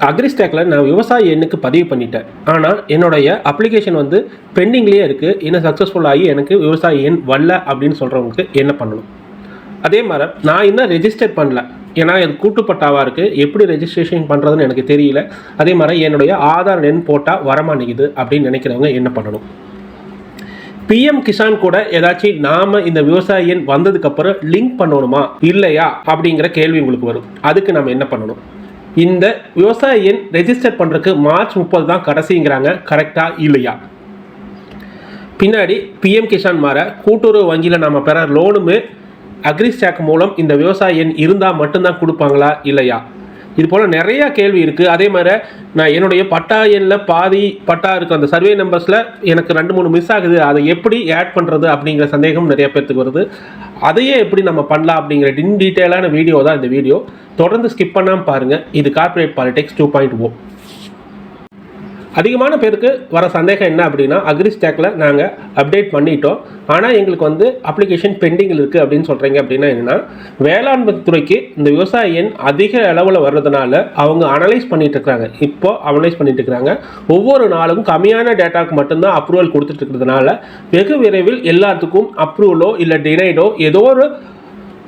அக்ரிஸ்டேக்கில் நான் விவசாய எண்ணுக்கு பதிவு பண்ணிட்டேன். ஆனால் என்னுடைய அப்ளிகேஷன் வந்து பெண்டிங்லேயே இருக்குது இன்னும் சக்ஸஸ்ஃபுல் ஆகி எனக்கு விவசாய எண் வரல அப்படின்னு சொல்கிறவங்களுக்கு என்ன பண்ணணும்? அதே மாதிரி நான் இன்னும் ரெஜிஸ்டர் பண்ணல. ஏன்னா இது கூட்டுப்பட்டாவாக இருக்குது எப்படி ரெஜிஸ்ட்ரேஷன் பண்ணுறதுன்னு எனக்கு தெரியல. அதே மாதிரி என்னுடைய ஆதார் எண் போட்டால் வரமாட்டேங்குது அப்படின்னு நினைக்கிறவங்க என்ன பண்ணணும்? பிஎம் கிசான் கூட ஏதாச்சும் நாம இந்த விவசாய எண் வந்ததுக்கப்புறம் லிங்க் பண்ணணுமா? இல்லையா? அப்படிங்கிற கேள்வி உங்களுக்கு வரும். அதுக்கு நம்ம என்ன பண்ணணும்? இந்த விவசாய எண் ரெஜிஸ்டர் பண்ணுறதுக்கு மார்ச் முப்பது தான் கடைசிங்கிறாங்க கரெக்டாக இல்லையா? பின்னாடி பிஎம் கிஷான் மாற கூட்டுறவு வங்கியில் நம்ம பெற லோனுமே அக்ரிஸ்டாக் மூலம் இந்த விவசாய எண் இருந்தால் மட்டும்தான் கொடுப்பாங்களா இல்லையா? இது போல் நிறையா கேள்வி இருக்குது அதே மாதிரி நான் என்னுடைய பட்டா எண்ணில் பாதி பட்டா இருக்குது அந்த சர்வே நம்பர்ஸில் எனக்கு ரெண்டு மூணு மிஸ் ஆகுது. அதை எப்படி ஆட் பண்ணுறது அப்படிங்கிற சந்தேகம் நிறைய பேர்த்துக்கு வருது. அதையே எப்படி நம்ம பண்ணலாம் அப்படிங்கிற டின் டீட்டெயிலான வீடியோ தான் இந்த வீடியோ தொடர்ந்து ஸ்கிப் பண்ணாமல் பாருங்கள் இது corporate politics two point O அதிகமான பேருக்கு வர சந்தேகம் என்ன அப்படின்னா அக்ரிஸ்டேக்கில் நாங்கள் அப்டேட் பண்ணிட்டோம். ஆனால் எங்களுக்கு வந்து அப்ளிகேஷன் பெண்டிங்கில் இருக்குது அப்படின்னு சொல்கிறீங்க அப்படின்னா என்னென்னா வேளாண்மை துறைக்கு இந்த விவசாய எண் அதிக அளவில் வர்றதுனால அவங்க அனலைஸ் பண்ணிட்டு இருக்கிறாங்க இப்போ அனலைஸ் பண்ணிட்டு இருக்கிறாங்க ஒவ்வொரு நாளும் கம்மியான டேட்டாவுக்கு மட்டும்தான் அப்ரூவல் கொடுத்துட்டு இருக்கிறதுனால வெகு விரைவில் எல்லாத்துக்கும் அப்ரூவலோ இல்லை டினைடோ ஏதோ ஒரு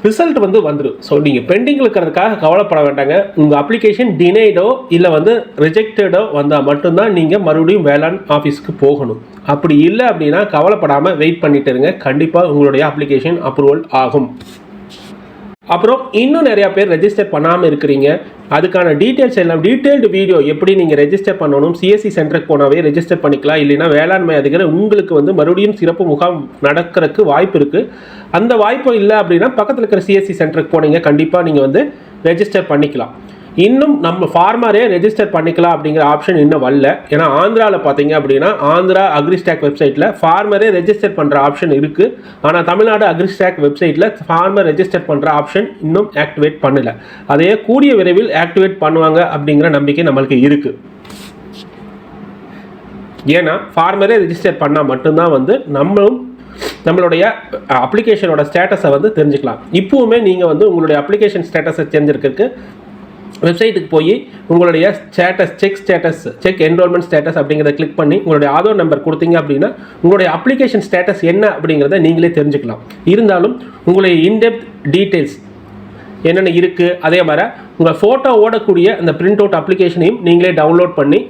ரிசல்ட் வந்து வந்துடும் ஸோ நீங்கள் பெண்டிங் இருக்கிறதுக்காக கவலைப்பட வேண்டாங்க. உங்கள் அப்ளிகேஷன் டினைடோ இல்லை வந்து ரிஜெக்டடோ வந்தால் மட்டும்தான் நீங்கள் மறுபடியும் வேளாண் ஆஃபீஸ்க்கு போகணும். அப்படி இல்லை அப்படின்னா கவலைப்படாமல் வெயிட் பண்ணிட்டு இருங்க. கண்டிப்பாக உங்களுடைய அப்ளிகேஷன் அப்ரூவல் ஆகும். அப்புறம் இன்னும் நிறையா பேர் ரெஜிஸ்டர் பண்ணாமல் இருக்கிறீங்க. அதுக்கான டீட்டெயில்ஸ் எல்லாம் டீட்டெயில்டு வீடியோ எப்படி நீங்கள் ரெஜிஸ்டர் பண்ணணும் சிஎஸ்சி சென்டருக்கு போனாவே ரெஜிஸ்டர் பண்ணிக்கலாம். இல்லைனா வேளாண்மை அதிகாரி உங்களுக்கு வந்து மறுபடியும் சிறப்பு முகாம் நடக்கிறதுக்கு வாய்ப்பு இருக்குது அந்த வாய்ப்பு இல்லை அப்படின்னா பக்கத்தில் இருக்கிற சிஎஸ்சி சென்டருக்கு போனீங்க. கண்டிப்பாக நீங்கள் வந்து ரெஜிஸ்டர் பண்ணிக்கலாம். இன்னும் நம்ம ஃபார்மரே ரெஜிஸ்டர் பண்ணிக்கலாம் அப்படிங்கிற ஆப்ஷன் இன்னும் வரல. ஏன்னா ஆந்திராவில் பார்த்தீங்க அப்படின்னா ஆந்திரா அக்ரிஸ்டாக் வெப்சைட்டில் ஃபார்மரே ரெஜிஸ்டர் பண்ணுற ஆப்ஷன் இருக்குது ஆனால் தமிழ்நாடு அக்ரிஸ்டாக் வெப்சைட்டில் ஃபார்மர் ரெஜிஸ்டர் பண்ணுற ஆப்ஷன் இன்னும் ஆக்டிவேட் பண்ணல. அதையே கூடிய விரைவில் ஆக்டிவேட் பண்ணுவாங்க அப்படிங்கிற நம்பிக்கை நம்மளுக்கு இருக்குது ஏன்னா ஃபார்மரே ரெஜிஸ்டர் பண்ணால் மட்டும்தான் வந்து நம்மளும் நம்மளுடைய அப்ளிகேஷனோட ஸ்டேட்டஸை வந்து தெரிஞ்சுக்கலாம். இப்போவுமே நீங்கள் வந்து உங்களுடைய அப்ளிகேஷன் ஸ்டேட்டஸை தெரிஞ்சிருக்கிறதுக்கு வெப்சைட்டுக்கு போய் உங்களுடைய status check status check enrollment status அப்படிங்கிறத கிளிக் பண்ணி உங்களுடைய ஆதார் நம்பர் கொடுத்தீங்க அப்படின்னா உங்களுடைய அப்ளிகேஷன் ஸ்டேட்டஸ் என்ன அப்படிங்கிறத நீங்களே தெரிஞ்சுக்கலாம். இருந்தாலும் உங்களுடைய இன்டெப்த் டீட்டெயில்ஸ் என்னென்ன இருக்குது அதே மாதிரி உங்கள் ஃபோட்டோ ஓடக்கூடிய அந்த பிரிண்ட் அவுட் அப்ளிகேஷனையும் நீங்களே டவுன்லோட் பண்ணி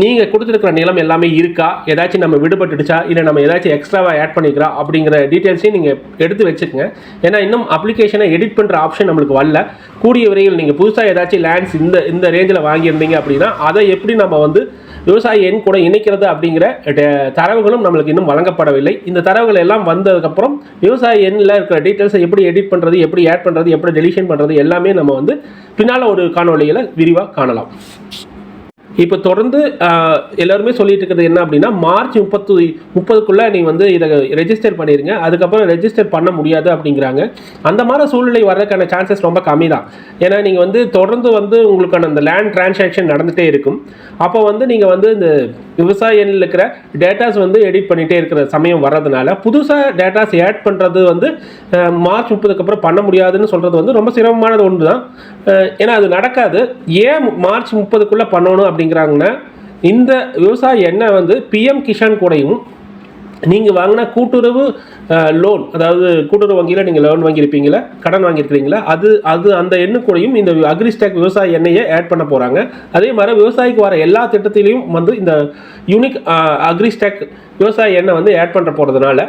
நீங்கள் கொடுத்துருக்குற நிலம் எல்லாமே இருக்கா? ஏதாச்சும் நம்ம விடுபட்டுடுச்சா? இல்லை நம்ம ஏதாச்சும் எக்ஸ்ட்ராவாக ஆட் பண்ணிக்கிறா? அப்படிங்கிற டீட்டெயில்ஸையும் நீங்கள் எடுத்து வச்சுக்கோங்க. ஏன்னா இன்னும் அப்ளிகேஷனை எடிட் பண்ணுற ஆப்ஷன் நம்மளுக்கு வரல. கூடிய விரைவில் நீங்கள் புதுசாக ஏதாச்சும் லேண்ட்ஸ் இந்த இந்த ரேஞ்சில் வாங்கியிருந்தீங்க அப்படின்னா அதை எப்படி நம்ம வந்து விவசாய எண் கூட இணைக்கிறது அப்படிங்கிற தரவுகளும் நம்மளுக்கு இன்னும் வழங்கப்படவில்லை. இந்த தரவுகள் எல்லாம் வந்ததுக்கப்புறம் விவசாய எண்ணில் இருக்கிற டீட்டெயில்ஸை எப்படி எடிட் பண்ணுறது எப்படி ஆட் பண்ணுறது எப்படி டெலிஷன் பண்ணுறது எல்லாமே நம்ம வந்து பின்னால் ஒரு காணொலியில் விரிவாக காணலாம். இப்போ தொடர்ந்து எல்லாருமே சொல்லிட்டு இருக்கிறது என்ன அப்படின்னா மார்ச் முப்பத்து முப்பதுக்குள்ளே நீ வந்து இதை ரெஜிஸ்டர் பண்ணிடுங்க அதுக்கப்புறம் ரெஜிஸ்டர் பண்ண முடியாது அப்படிங்கிறாங்க. அந்த மாதிரி சூழ்நிலை வர்றதுக்கான சான்சஸ் ரொம்ப கம்மி தான் ஏன்னா நீங்கள் வந்து தொடர்ந்து வந்து உங்களுக்கான அந்த லேண்ட் டிரான்சாக்ஷன் நடந்துகிட்டே இருக்கும். அப்போ வந்து நீங்கள் வந்து இந்த விவசாய இருக்கிற டேட்டாஸ் வந்து எடிட் பண்ணிகிட்டே இருக்கிற சமயம் வர்றதுனால புதுசாக டேட்டாஸ் ஆட் பண்ணுறது வந்து மார்ச் முப்பதுக்கு அப்புறம் பண்ண முடியாதுன்னு சொல்கிறது வந்து ரொம்ப சிரமமானது ஒன்று தான் ஏன்னா அது நடக்காது. ஏன் மார்ச் முப்பதுக்குள்ளே பண்ணணும் அப்படிங்கிறாங்கன்னா இந்த விவசாய எண்ணெய் வந்து பிஎம் கிஷான் கூடயும் நீங்கள் வாங்கின கூட்டுறவு லோன் அதாவது கூட்டுறவு வங்கியில் நீங்கள் லோன் வாங்கியிருப்பீங்களா கடன் வாங்கியிருக்கிறீங்களா அது அது அந்த எண்ணு கூடயும் இந்த அக்ரிஸ்டாக் விவசாய எண்ணெயை ஆட் பண்ண போகிறாங்க அதே மாதிரி விவசாயிக்கு வர எல்லா திட்டத்திலையும் வந்து இந்த யூனிக் அக்ரிஸ்டாக் விவசாய எண்ணெய் வந்து ஆட் பண்ண போகிறதுனால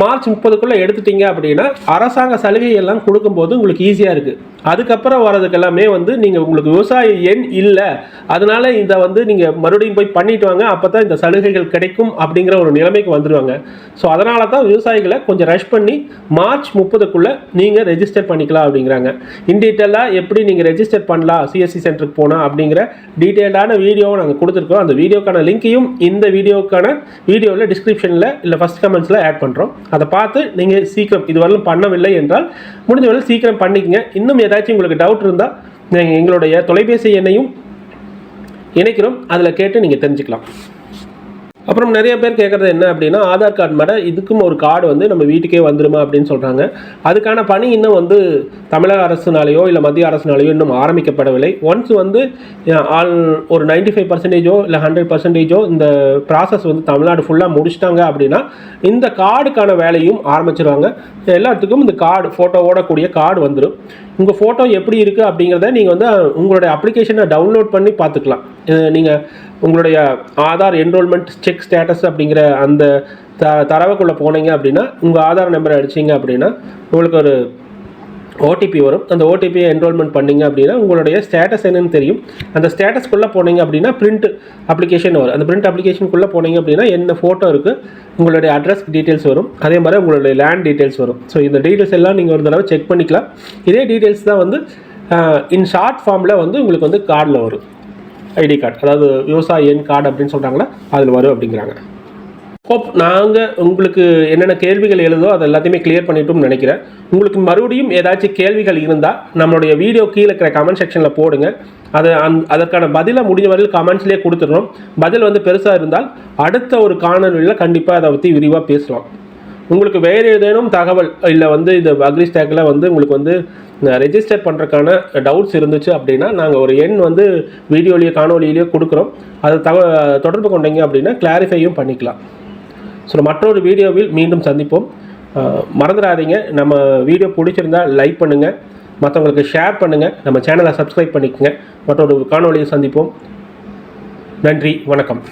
மார்ச் முப்பதுக்குள்ளே எடுத்துட்டீங்க அப்படின்னா அரசாங்க சலுகை எல்லாம் கொடுக்கும்போது உங்களுக்கு ஈஸியாக இருக்குது அதுக்கப்புறம் வர்றதுக்கு எல்லாமே வந்து நீங்கள் உங்களுக்கு விவசாய எண் இல்லை. அதனால் இதை வந்து நீங்கள் மறுபடியும் போய் பண்ணிட்டு வாங்க. அப்போ தான் இந்த சலுகைகள் கிடைக்கும் அப்படிங்கிற ஒரு நிலைமைக்கு வந்துடுவாங்க ஸோ அதனால தான் விவசாயிகளை கொஞ்சம் ரஷ் பண்ணி மார்ச் முப்பதுக்குள்ளே நீங்கள் ரெஜிஸ்டர் பண்ணிக்கலாம் அப்படிங்கிறாங்க. இன்டீட்டெயிலாக எப்படி நீங்கள் ரெஜிஸ்டர் பண்ணலாம்? சிஎஸ்சி சென்டருக்கு போனால் அப்படிங்கிற டீட்டெயிலான வீடியோவை நாங்கள் கொடுத்துருக்கோம். அந்த வீடியோக்கான லிங்க்கையும் இந்த வீடியோக்கான வீடியோவில் டிஸ்கிரிப்ஷனில் இல்லை ஃபஸ்ட் கமெண்ட்ஸில் ஆட் பண்ணுறோம் அதை பார்த்து நீங்கள் சீக்கிரம் இதுவரையிலும் பண்ணவில்லை என்றால் முடிஞ்சவரை சீக்கிரம் பண்ணிக்கங்க. இன்னும் ஏதாச்சும் உங்களுக்கு டவுட் இருந்தால் நீங்கள் எங்களுடைய தொலைபேசி எண்ணையும் இணைக்கிறோம். அதில் கேட்டு நீங்கள் தெரிஞ்சுக்கலாம். அப்புறம் நிறைய பேர் கேட்குறது என்ன அப்படின்னா ஆதார் கார்டு மேடம் இதுக்கும் ஒரு கார்டு வந்து நம்ம வீட்டுக்கே வந்துடுமா அப்படின்னு சொல்கிறாங்க அதுக்கான பணி இன்னும் வந்து தமிழக அரசுனாலேயோ இல்லை மத்திய அரசுனாலேயோ இன்னும் ஆரம்பிக்கப்படவில்லை. ஒன்ஸ் வந்து ஆல் ஒரு 95% ஃபைவ் பர்சன்டேஜோ இல்லை ஹண்ட்ரட் பர்சன்டேஜோ இந்த ப்ராசஸ் வந்து தமிழ்நாடு ஃபுல்லாக முடிச்சிட்டாங்க அப்படின்னா இந்த கார்டுக்கான வேலையும் ஆரம்பிச்சிருவாங்க. எல்லாத்துக்கும் இந்த கார்டு ஃபோட்டோவோட கூடிய கார்டு வந்துடும் உங்கள் ஃபோட்டோ எப்படி இருக்குது அப்படிங்கிறத நீங்கள் வந்து உங்களுடைய அப்ளிகேஷனை டவுன்லோட் பண்ணி பார்த்துக்கலாம். நீங்கள் உங்களுடைய ஆதார் என்ரோல்மெண்ட் செக் ஸ்டேட்டஸ் அப்படிங்கிற அந்த த தரவுக்குள்ளே போனீங்க அப்படின்னா உங்கள் ஆதார் நம்பரை அடிச்சீங்க அப்படின்னா உங்களுக்கு ஒரு ஓடிபி வரும். அந்த ஓடிபியை என்ரோல்மெண்ட் பண்ணீங்க அப்படின்னா உங்களுடைய ஸ்டேட்டஸ் என்னன்னு தெரியும். அந்த ஸ்டேட்டஸ்க்குள்ளே போனீங்க அப்படின்னா பிரிண்ட் அப்ளிகேஷன் வரும். அந்த பிரிண்ட் அப்ளிகேஷனுக்குள்ளே போனீங்க அப்படின்னா என்ன ஃபோட்டோ இருக்குது உங்களுடைய அட்ரஸ் டீட்டெயில்ஸ் வரும். அதே மாதிரி உங்களுடைய லேண்ட் டீட்டெயில்ஸ் வரும். ஸோ இந்த டீட்டெயில்ஸ் எல்லாம் நீங்கள் ஒரு தடவை செக் பண்ணிக்கலாம். இதே டீட்டெயில்ஸ் தான் வந்து இன் ஷார்ட் ஃபார்மில் வந்து உங்களுக்கு வந்து கார்டில் வரும். ஐடி கார்டு அதாவது விவசாய எண் கார்டு அப்படின்னு சொல்கிறாங்களா அதில் வரும் அப்படிங்கிறாங்க. ஹோப் நாங்கள் உங்களுக்கு என்னென்ன கேள்விகள் எழுதோ அது எல்லாத்தையுமே கிளியர் பண்ணிட்டோம்னு நினைக்கிறேன். உங்களுக்கு மறுபடியும் ஏதாச்சும் கேள்விகள் இருந்தால் நம்மளுடைய வீடியோ கீழே இருக்கிற கமெண்ட் செக்ஷனில் போடுங்க. அதை அந் அதற்கான பதிலை முடிஞ்ச வரையில் கமெண்ட்ஸ்லேயே கொடுத்துட்றோம். பதில் வந்து பெருசாக இருந்தால் அடுத்த ஒரு காணொலியில் கண்டிப்பாக அதை பற்றி விரிவாக பேசலாம். உங்களுக்கு வேறு ஏதேனும் தகவல் இல்லை வந்து இந்த அக்ரிஸ்டாக்கில் வந்து உங்களுக்கு வந்து ரெஜிஸ்டர் பண்ணுறதுக்கான டவுட்ஸ் இருந்துச்சு அப்படின்னா நாங்கள் ஒரு எண் வந்து வீடியோலேயோ காணொலியிலையோ கொடுக்குறோம். அதை தக தொடர்பு கொண்டீங்க அப்படின்னா கிளாரிஃபையும் பண்ணிக்கலாம். ஸோ மற்றொரு வீடியோவில் மீண்டும் சந்திப்போம். மறந்துடாதீங்க. நம்ம வீடியோ பிடிச்சிருந்தா லைக் பண்ணுங்கள் மற்றவங்களுக்கு ஷேர் பண்ணுங்கள் நம்ம சேனலை சப்ஸ்கிரைப் பண்ணிக்கோங்க. மற்றொரு காணொலியை சந்திப்போம். நன்றி. வணக்கம்.